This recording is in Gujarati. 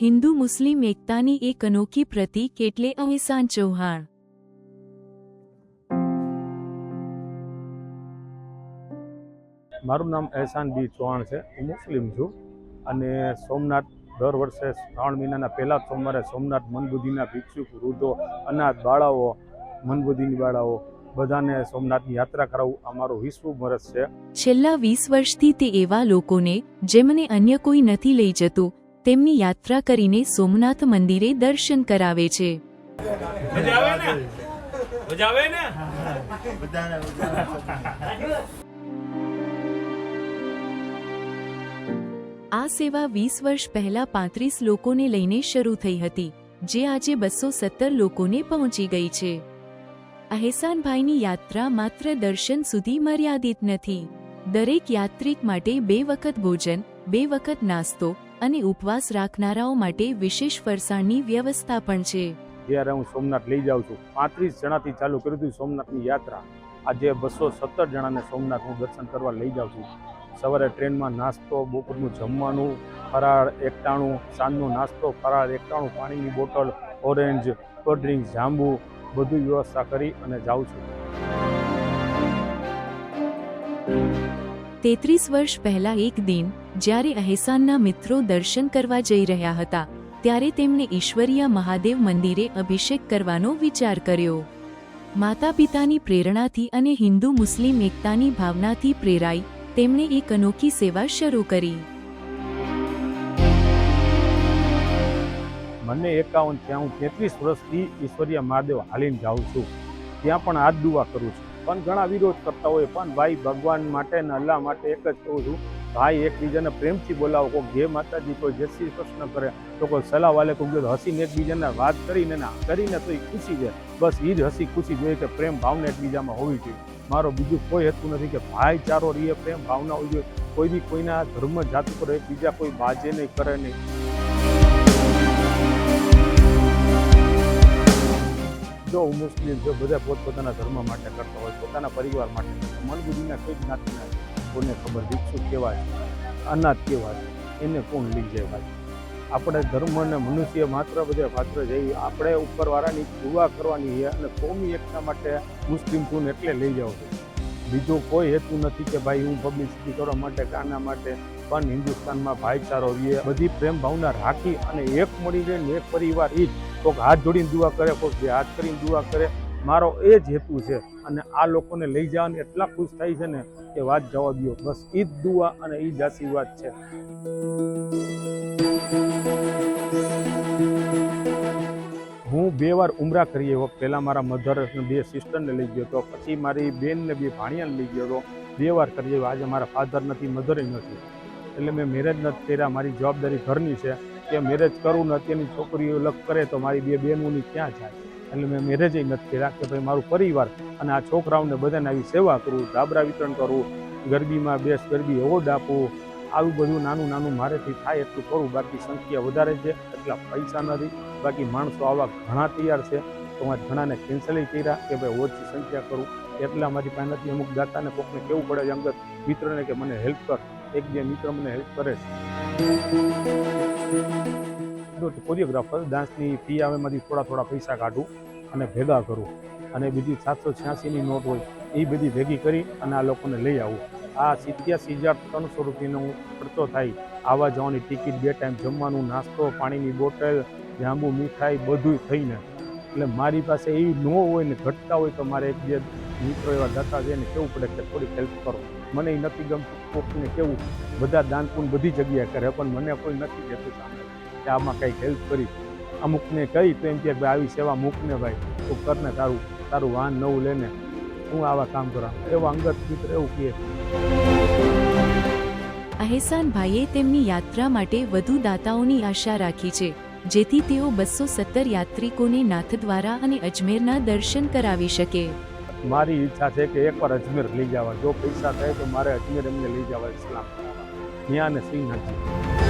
હિન્દુ મુસ્લિમ એકતાની એક અનોખી પ્રતીક એટલે અહેસાન ચૌહાણ. મારું નામ એહસાન બી ચૌહાણ છે. હું મુસ્લિમ છું અને સોમનાથ દર વર્ષે શ્રાવણ મહિનાના પહેલા સોમવારે સોમનાથ મનબુદ્ધિના ભિક્ષુક વૃદ્ધો અનાથ બાળાઓ મનબુદ્ધિની બાળાઓ બધાને સોમનાથની યાત્રા કરાવવું અમારું મારું વિશ્વ વર્ષ છે. છેલ્લા વીસ વર્ષથી તે એવા લોકોને જેમને અન્ય કોઈ નથી લઈ જતું તેમની યાત્રા કરીને સોમનાથ મંદિરે દર્શન કરાવે છે. આ સેવા વીસ વર્ષ પહેલા પાંત્રીસ લોકોને લઈને શરૂ થઈ હતી જે આજે બસો સત્તર લોકોને પહોંચી ગઈ છે. અહેસાનભાઈની યાત્રા માત્ર દર્શન સુધી મર્યાદિત નથી. દરેક યાત્રિક માટે બે વખત ભોજન બે વખત નાસ્તો અને ઉપવાસ રાખનારાઓ માટે વિશેષ ફરસાણની વ્યવસ્થા પણ છે. જ્યારે હું સોમનાથ લઈ જાઉં છું પાંત્રીસ જણાથી ચાલુ કર્યું હતું સોમનાથની યાત્રા. આજે બસો સત્તર જણાને સોમનાથ હું દર્શન કરવા લઈ જાઉં છું. સવારે ટ્રેનમાં નાસ્તો બપોરનું જમવાનું ફરાળ એકટાણું સાંજનો નાસ્તો ફરાળ એકટાણું પાણીની બોટલ ઓરેન્જ કોલ્ડ ડ્રિંક જાંબુ બધું વ્યવસ્થા કરી અને જાઉં છું. તેત્રીસ વર્ષ પહેલા એક દિન જ્યારે અહેસાનના મિત્રો દર્શન કરવા જઈ રહ્યા હતા, ત્યારે તેમણે ઈશ્વરીય મહાદેવ મંદિરે અભિષેક કરવાનો વિચાર કર્યો. માતા પિતાની પ્રેરણાથી અને હિન્દુ મુસ્લિમ એકતાની ભાવનાથી પ્રેરાઈ, તેમણે એક અનોખી સેવા શરૂ કરી. મને એકાવન ત્યાં હું તેત્રીસ વર્ષથી ઈશ્વરીય મહાદેવ હાલીને જાઉં છું. ત્યાં પણ હાથ દુવા કરું છું. પણ ઘણા વિરોધ કરતા હોય, પણ ભાઈ ભગવાન માટે ને અલ્લાહ માટે એક જ કહું છું ભાઈ એકબીજાને પ્રેમથી બોલાવો, કોઈ જય માતાજી, કોઈ જય શ્રી કૃષ્ણ કરે, તો કોઈ સલાહ વાલે કોઈ હસીને એકબીજાને વાત કરીને ના કરીને તો એ ખુશી છે. બસ એ જ હસી ખુશી જોઈએ કે પ્રેમ ભાવના એકબીજામાં હોવી જોઈએ. મારો બીજું કોઈ હેતુ નથી કે ભાઈચારો રહીએ, પ્રેમ ભાવના હોવી જોઈએ. કોઈ બી કોઈના ધર્મ, જાત ઉપર એકબીજા કોઈ બાજે નહીં, કરે નહીં. જો મુસ્લિમ જો બધા પોતપોતાના ધર્મ માટે કરતા હોય, પોતાના પરિવાર માટે. મનબુદ્ધિના કોઈ જ્ઞાતિના કોને ખબર ભિક્ષુ કેવા છે અનાથ કેવા છે એને કોણ લઈ જાય આપણે ધર્મ અને મનુષ્ય માત્ર બધે પાત્ર જઈએ આપણે ઉપરવાળાની દુવા કરવાની છે અને કોમી એકતા માટે મુસ્લિમ છું એટલે લઈ જાઓ છું. બીજો કોઈ હેતુ નથી કે ભાઈ હું પબ્લિસિટી કરવા માટે કાના માટે, પણ હિન્દુસ્તાનમાં ભાઈચારો રહીએ, બધી પ્રેમ ભાવના રાખી અને એક મળીને ને એક પરિવાર એ જ કોઈક હાથ જોડીને દુઆ કરે કોઈક હાથ કરીને દુઆ કરે મારો એ જ હેતુ છે અને આ લોકોને લઈ જવાને એટલા ખુશ થાય છે ને કે વાત જવા દો બસ ઈદ દુઆ અને ઈદ આશીર્વાદ છે. હું બે વાર ઉમરા કરી એવો. પહેલાં મારા મધર બે સિસ્ટરને લઈ ગયો હતો. પછી મારી બેનને બે ભાણિયાને લઈ ગયો હતો. બે વાર કરી આવ્યો આજે મારા ફાધર નથી મધરે નથી. એટલે મેં મેરેજ નથી કર્યા. મારી જવાબદારી ઘરની છે. કે મેરેજ કરું ને અત્યારની છોકરીઓ લગ કરે તો મારી બે બહેનોની ક્યાં જાય? એટલે મેં મેરેજ નથી કર્યા કે ભાઈ મારું પરિવાર અને આ છોકરાઓને બધાને આવી સેવા કરું ધાબરા વિતરણ કરવું ગરબીમાં બેસ ગરબી એવોર્ડ આપવું આવું બધું નાનું નાનું મારેથી થાય એટલું કરું. બાકી સંખ્યા વધારે છે, એટલા પૈસા નથી. બાકી માણસો આવા ઘણા તૈયાર છે. તો હું ઘણાને કેન્સલ કર્યા કે ભાઈ ઓછી સંખ્યા કરું. એટલા મારી પાસે નથી અમુક દાતાને કોકને કેવું પડે છે અંગત મિત્રને કે મને હેલ્પ કર. એક બે મિત્ર મને હેલ્પ કરે છે. કોરિયોગ્રાફર ડાન્સની ફી આવે, એમાંથી થોડા થોડા પૈસા કાઢું અને ભેગા કરું. અને બીજી સાતસો છ્યાસીની નોટ હોય, એ બધી ભેગી કરી અને આ લોકોને લઈ આવું. આ સિત્યાસી હજાર ત્રણસો રૂપિયાનો ખર્ચો થાય આવવા જવાની ટિકિટ બે ટાઈમ જમવાનું, નાસ્તો, પાણીની બોટલ, જાંબુ, મીઠાઈ બધું થઈને. એટલે મારી પાસે એવી ન હોય ને ઘટતા હોય તો મારે એક બે મિત્રો એવા દાતા છે ને કેવું પડે કે થોડીક હેલ્પ કરો. મને એ નથી ગમતું કોકને કેવું, બધા દાનપૂન બધી જગ્યાએ કરે, પણ મને કોઈ નથી કહેતું સામે. કે આમાં કંઈક હેલ્પ કરી. અમુકને કહી તો એમ કે ભાઈ આવી સેવા મૂકને ભાઈ. તું કરને તારું તારું વાહન નવું લેને. હું આવા કામ કરા. એવા અંગત મિત્ર એવું કહે. અહેસાનભાઈએ તેમની યાત્રા માટે વધુ દાતાઓની આશા રાખી છે જેથી તેઓ બસો સત્તર યાત્રિકોને નાથદ્વારા અને અજમેરના દર્શન કરાવી શકે. મારી ઈચ્છા છે કે એકવાર અજમેર લઈ જવા. જો પૈસા થાય તો મારે અજમેર એમને લઈ જવા ઇસ્લામ. ત્યાં અને શ્રીનાથજી